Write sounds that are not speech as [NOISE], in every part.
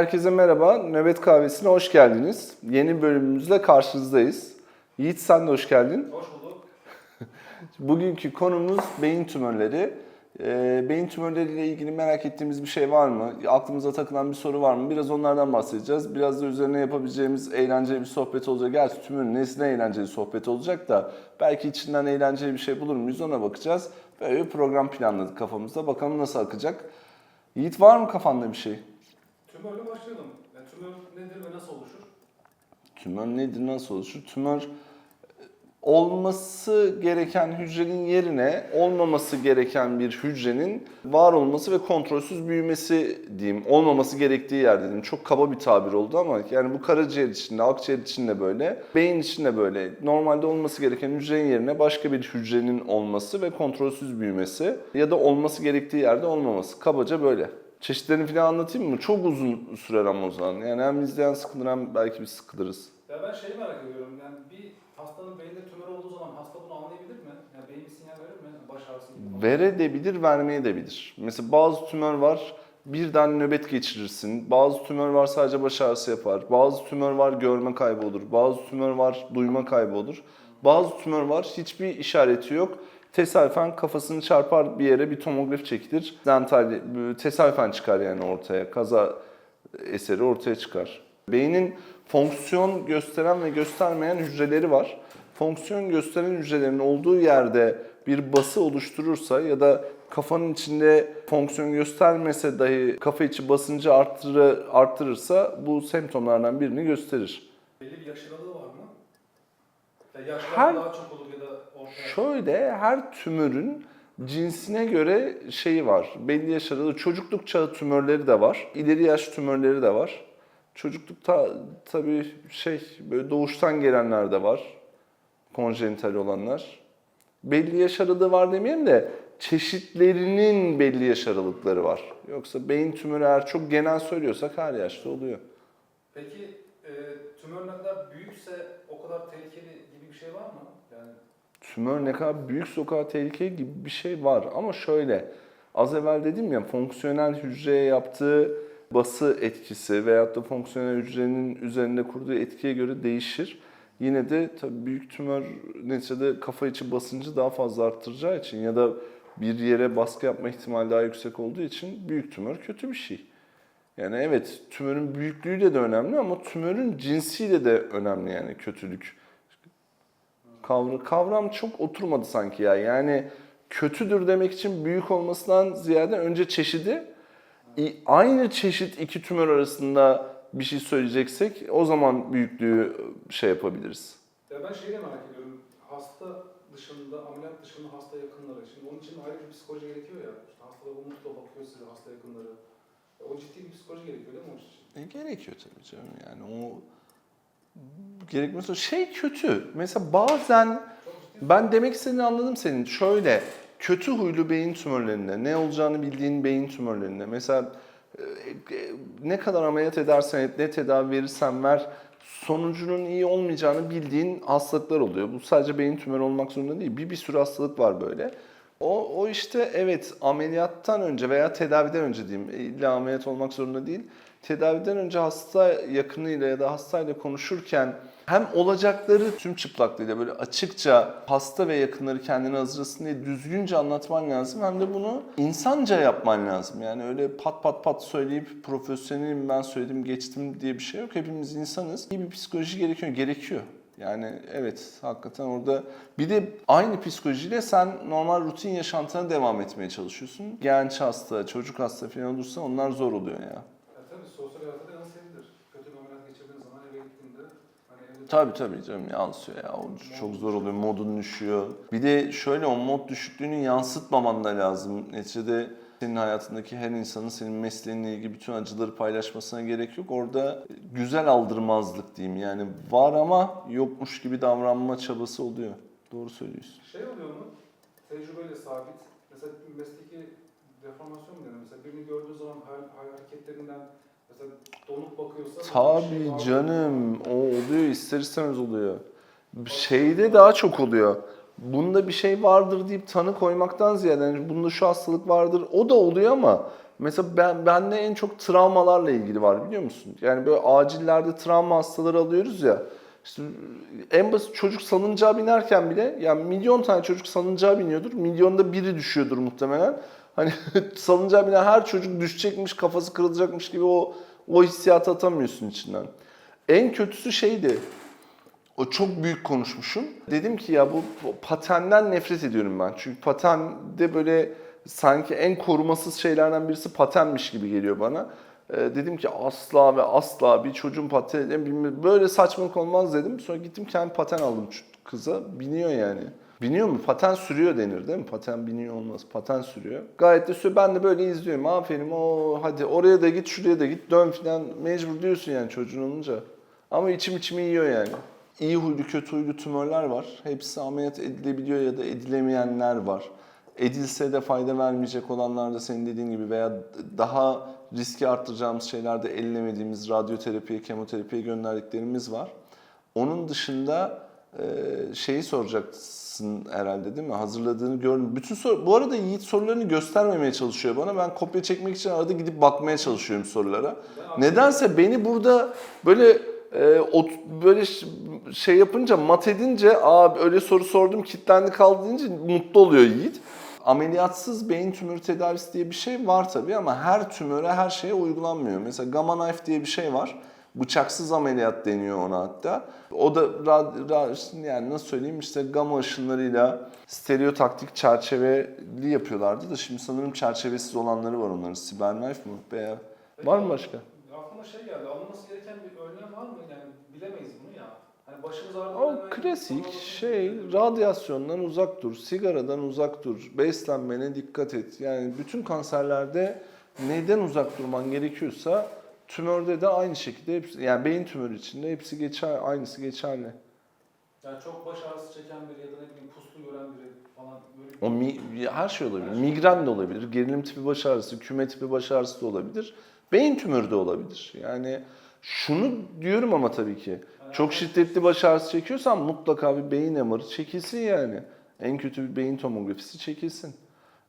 Herkese merhaba, Nöbet Kahvesi'ne hoş geldiniz. Yeni bölümümüzle karşınızdayız. Yiğit sen de hoş geldin. Hoş bulduk. [LAUGHS] Bugünkü konumuz beyin tümörleri. Ee, beyin tümörleriyle ilgili merak ettiğimiz bir şey var mı? Aklımıza takılan bir soru var mı? Biraz onlardan bahsedeceğiz. Biraz da üzerine yapabileceğimiz eğlenceli bir sohbet olacak. Gerçi tümörün nesine eğlenceli sohbet olacak da belki içinden eğlenceli bir şey bulur muyuz ona bakacağız. Böyle bir program planladık kafamızda. Bakalım nasıl akacak. Yiğit var mı kafanda bir şey? Tümörle başlayalım. Yani tümör nedir ve nasıl oluşur? Tümör nedir, nasıl oluşur? Tümör e, olması gereken hücrenin yerine olmaması gereken bir hücrenin var olması ve kontrolsüz büyümesi diyeyim. Olmaması gerektiği yer dedim. Çok kaba bir tabir oldu ama yani bu karaciğer içinde, akciğer içinde böyle, beyin içinde böyle. Normalde olması gereken hücrenin yerine başka bir hücrenin olması ve kontrolsüz büyümesi ya da olması gerektiği yerde olmaması. Kabaca böyle. Çeşitlerini falan anlatayım mı? Çok uzun sürer ama o zaman. Yani hem izleyen sıkılır hem belki biz sıkılırız. Ya ben şeyi merak ediyorum. Yani bir hastanın beyinde tümör olduğu zaman hasta bunu anlayabilir mi? Yani beyin bir sinyal verir mi? Baş ağrısı gibi. Verebilir, vermeyebilir. Mesela bazı tümör var birden nöbet geçirirsin. Bazı tümör var sadece baş ağrısı yapar. Bazı tümör var görme kaybı olur. Bazı tümör var duyma kaybı olur. Bazı tümör var hiçbir işareti yok. Tesadüfen kafasını çarpar bir yere bir tomograf çekilir. Dental tesadüfen çıkar yani ortaya. Kaza eseri ortaya çıkar. Beynin fonksiyon gösteren ve göstermeyen hücreleri var. Fonksiyon gösteren hücrelerin olduğu yerde bir bası oluşturursa ya da kafanın içinde fonksiyon göstermese dahi kafa içi basıncı arttırı, arttırırsa bu semptomlardan birini gösterir. Belli bir yaş aralığı var mı? Ya yaşlar Her- daha çok olur ya da ortaya. Şöyle her tümörün cinsine göre şeyi var. Belli yaş aralığı çocukluk çağı tümörleri de var. İleri yaş tümörleri de var. Çocuklukta tabii şey böyle doğuştan gelenler de var. Konjenital olanlar. Belli yaş aralığı var demeyelim de çeşitlerinin belli yaş aralıkları var. Yoksa beyin tümörü eğer çok genel söylüyorsak her yaşta oluyor. Peki e, tümör ne kadar büyükse o kadar tehlikeli gibi bir şey var mı? Yani tümör ne kadar büyük sokağa tehlike gibi bir şey var. Ama şöyle, az evvel dedim ya fonksiyonel hücreye yaptığı bası etkisi veyahut da fonksiyonel hücrenin üzerinde kurduğu etkiye göre değişir. Yine de tabii büyük tümör neticede kafa içi basıncı daha fazla arttıracağı için ya da bir yere baskı yapma ihtimali daha yüksek olduğu için büyük tümör kötü bir şey. Yani evet tümörün büyüklüğüyle de önemli ama tümörün cinsiyle de önemli yani kötülük. Kavram, kavram çok oturmadı sanki ya. Yani kötüdür demek için büyük olmasından ziyade önce çeşidi aynı çeşit iki tümör arasında bir şey söyleyeceksek o zaman büyüklüğü şey yapabiliriz. ya ben şeyi de merak ediyorum. Hasta dışında, ameliyat dışında hasta yakınları. Şimdi onun için ayrı bir psikoloji gerekiyor ya. İşte hastalar umutla bakıyor size hasta yakınları. O ciddi bir psikoloji gerekiyor değil mi onun için? E, gerekiyor tabii canım yani o gerekmez. Şey kötü. Mesela bazen. Ben demek istediğini anladım senin. Şöyle, kötü huylu beyin tümörlerinde, ne olacağını bildiğin beyin tümörlerinde, mesela e, e, ne kadar ameliyat edersen et, ne tedavi verirsen ver, sonucunun iyi olmayacağını bildiğin hastalıklar oluyor. Bu sadece beyin tümörü olmak zorunda değil. Bir bir sürü hastalık var böyle. O, o işte evet ameliyattan önce veya tedaviden önce diyeyim, illa ameliyat olmak zorunda değil. Tedaviden önce hasta yakınıyla ya da hastayla konuşurken hem olacakları tüm çıplaklığıyla böyle açıkça hasta ve yakınları kendini hazırlasın diye düzgünce anlatman lazım. Hem de bunu insanca yapman lazım. Yani öyle pat pat pat söyleyip profesyonelim ben söyledim geçtim diye bir şey yok. Hepimiz insanız. İyi bir psikoloji gerekiyor. Gerekiyor. Yani evet hakikaten orada bir de aynı psikolojiyle sen normal rutin yaşantına devam etmeye çalışıyorsun. Genç hasta, çocuk hasta falan olursa onlar zor oluyor ya. Ya tabii sosyal hayata da yansıyabilir. Kötü bir ameliyat geçirdiğin zaman eve gittiğinde hani evde Tabii tabii canım yansıyor ya. O çok zor oluyor. Modun düşüyor. Bir de şöyle o mod düşüklüğünü yansıtmaman da lazım. Neticede senin hayatındaki her insanın senin mesleğinle ilgili bütün acıları paylaşmasına gerek yok. Orada güzel aldırmazlık diyeyim. Yani var ama yokmuş gibi davranma çabası oluyor. Doğru söylüyorsun. Şey oluyor mu? Tecrübeyle sabit. Mesela mesleki deformasyon mu denir? Mesela birini gördüğü zaman hareketlerinden mesela donuk bakıyorsa... şey Tabii var. canım o oluyor ister istemez oluyor. Şeyde daha çok oluyor. Bunda bir şey vardır deyip tanı koymaktan ziyade yani bunda şu hastalık vardır o da oluyor ama Mesela ben bende en çok travmalarla ilgili var biliyor musun? Yani böyle acillerde travma hastaları alıyoruz ya. İşte en basit çocuk salıncağa binerken bile yani milyon tane çocuk salıncağa biniyordur. Milyonda biri düşüyordur muhtemelen. Hani [LAUGHS] salıncağa binen her çocuk düşecekmiş, kafası kırılacakmış gibi o o hissiyatı atamıyorsun içinden. En kötüsü şeydi. O çok büyük konuşmuşum. Dedim ki ya bu, patenden nefret ediyorum ben. Çünkü patende böyle sanki en korumasız şeylerden birisi patenmiş gibi geliyor bana. Ee, dedim ki asla ve asla bir çocuğun paten bilmem- böyle saçmalık olmaz dedim. Sonra gittim kendi paten aldım kıza. Biniyor yani. Biniyor mu? Paten sürüyor denir değil mi? Paten biniyor olmaz. Paten sürüyor. Gayet de sürüyor. Ben de böyle izliyorum. Aferin o hadi oraya da git şuraya da git dön filan. Mecbur diyorsun yani çocuğun olunca. Ama içim içimi yiyor yani. İyi huylu, kötü huylu tümörler var. Hepsi ameliyat edilebiliyor ya da edilemeyenler var. Edilse de fayda vermeyecek olanlar da senin dediğin gibi veya daha riski arttıracağımız şeylerde ellemediğimiz radyoterapiye, kemoterapiye gönderdiklerimiz var. Onun dışında e, şeyi soracaksın herhalde değil mi? Hazırladığını gördüm. Bütün soru, bu arada Yiğit sorularını göstermemeye çalışıyor bana. Ben kopya çekmek için arada gidip bakmaya çalışıyorum sorulara. Nedense beni burada böyle e, ot- böyle şey yapınca mat edince aa öyle soru sordum kitlendi kaldı deyince mutlu oluyor Yiğit. Ameliyatsız beyin tümörü tedavisi diye bir şey var tabii ama her tümöre her şeye uygulanmıyor. Mesela gamma knife diye bir şey var. Bıçaksız ameliyat deniyor ona hatta. O da ra- ra- yani nasıl söyleyeyim işte gamma ışınlarıyla stereotaktik çerçeveli yapıyorlardı da şimdi sanırım çerçevesiz olanları var onların. Siber knife mı? Veya var mı başka? Aklıma şey geldi. Alınması gereken bir önlem var mı? Yani bilemeyiz bunu ya. Hani başımız ağrıdı. O hemen klasik şey bakın- radyasyondan uzak dur, sigaradan uzak dur, beslenmene dikkat et. Yani bütün kanserlerde neden uzak durman gerekiyorsa tümörde de aynı şekilde hepsi, yani beyin tümörü içinde hepsi geçer, aynısı geçerli. Yani çok baş ağrısı çeken biri ya da ne bileyim puslu gören biri falan böyle bir... O mi- her şey olabilir. Migren de olabilir, gerilim tipi baş ağrısı, küme tipi baş ağrısı da olabilir. Beyin tümörü de olabilir. Yani şunu diyorum ama tabii ki. Çok şiddetli baş ağrısı çekiyorsan mutlaka bir beyin MR'ı çekilsin yani. En kötü bir beyin tomografisi çekilsin.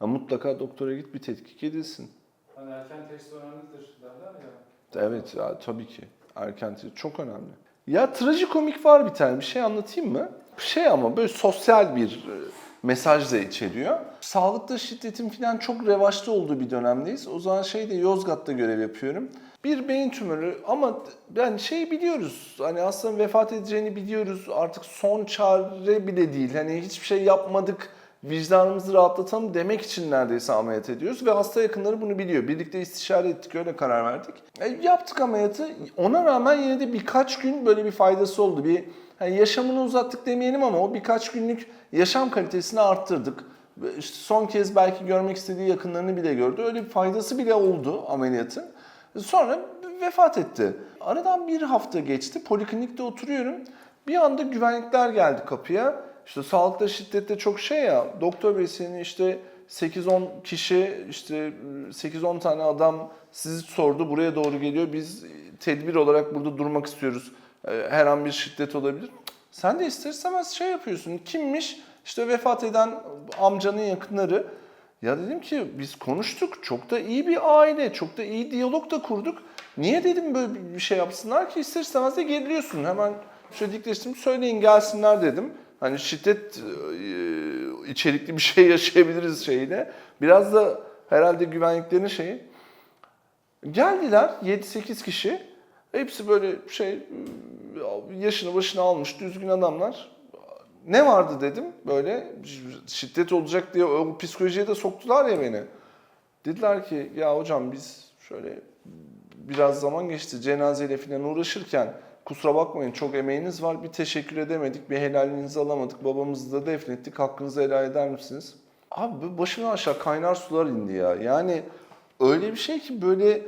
Ya mutlaka doktora git bir tetkik edilsin. Hani erken teşhis önemlidir derler ya. Evet ya tabii ki. Erken tetkik çok önemli. Ya trajikomik var bir tane bir şey anlatayım mı? Şey ama böyle sosyal bir e, mesaj da içeriyor. Sağlıkta şiddetin falan çok revaçta olduğu bir dönemdeyiz. O zaman şeyde Yozgat'ta görev yapıyorum. Bir beyin tümörü ama yani şey biliyoruz. Hani aslında vefat edeceğini biliyoruz. Artık son çare bile değil. Hani hiçbir şey yapmadık. Vicdanımızı rahatlatalım demek için neredeyse ameliyat ediyoruz ve hasta yakınları bunu biliyor. Birlikte istişare ettik, öyle karar verdik. E, yaptık ameliyatı. Ona rağmen yine de birkaç gün böyle bir faydası oldu. Bir hani yaşamını uzattık demeyelim ama o birkaç günlük yaşam kalitesini arttırdık. Son kez belki görmek istediği yakınlarını bile gördü. Öyle bir faydası bile oldu ameliyatın. Sonra vefat etti. Aradan bir hafta geçti. Poliklinikte oturuyorum. Bir anda güvenlikler geldi kapıya. İşte sağlıkta şiddette çok şey ya. Doktor bey seni işte 8-10 kişi işte 8-10 tane adam sizi sordu buraya doğru geliyor. Biz tedbir olarak burada durmak istiyoruz. Ee, Her an bir şiddet olabilir. Sen de ister istemez şey yapıyorsun. Kimmiş? İşte vefat eden amcanın yakınları. Ya dedim ki biz konuştuk. Çok da iyi bir aile. Çok da iyi diyalog da kurduk. Niye dedim böyle bir şey yapsınlar ki ister istemez de geriliyorsun. Hemen şöyle dikleştim söyleyin gelsinler dedim. Hani şiddet e, içerikli bir şey [LAUGHS] yaşayabiliriz şeyle. Biraz da herhalde güvenliklerin şeyi. Geldiler 7-8 kişi. Hepsi böyle şey yaşını başına almış düzgün adamlar. Ne vardı dedim böyle şiddet olacak diye o psikolojiye de soktular ya beni. Dediler ki ya hocam biz şöyle biraz zaman geçti cenazeyle falan uğraşırken kusura bakmayın çok emeğiniz var bir teşekkür edemedik bir helalinizi alamadık babamızı da defnettik hakkınızı helal eder misiniz? Abi başımdan aşağı kaynar sular indi ya yani öyle bir şey ki böyle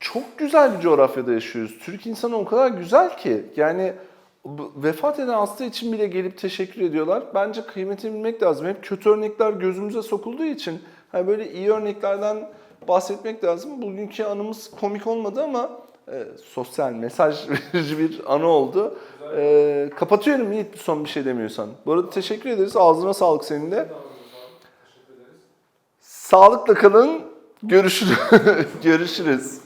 çok güzel bir coğrafyada yaşıyoruz. Türk insanı o kadar güzel ki yani vefat eden hasta için bile gelip teşekkür ediyorlar. Bence kıymetini bilmek lazım. Hep kötü örnekler gözümüze sokulduğu için hani böyle iyi örneklerden bahsetmek lazım. Bugünkü anımız komik olmadı ama e, sosyal mesaj verici bir anı oldu. E, kapatıyorum Yiğit son bir şey demiyorsan. Bu arada teşekkür ederiz. Ağzına sağlık senin de. Sağlıkla kalın, Görüşürüz. [LAUGHS] Görüşürüz.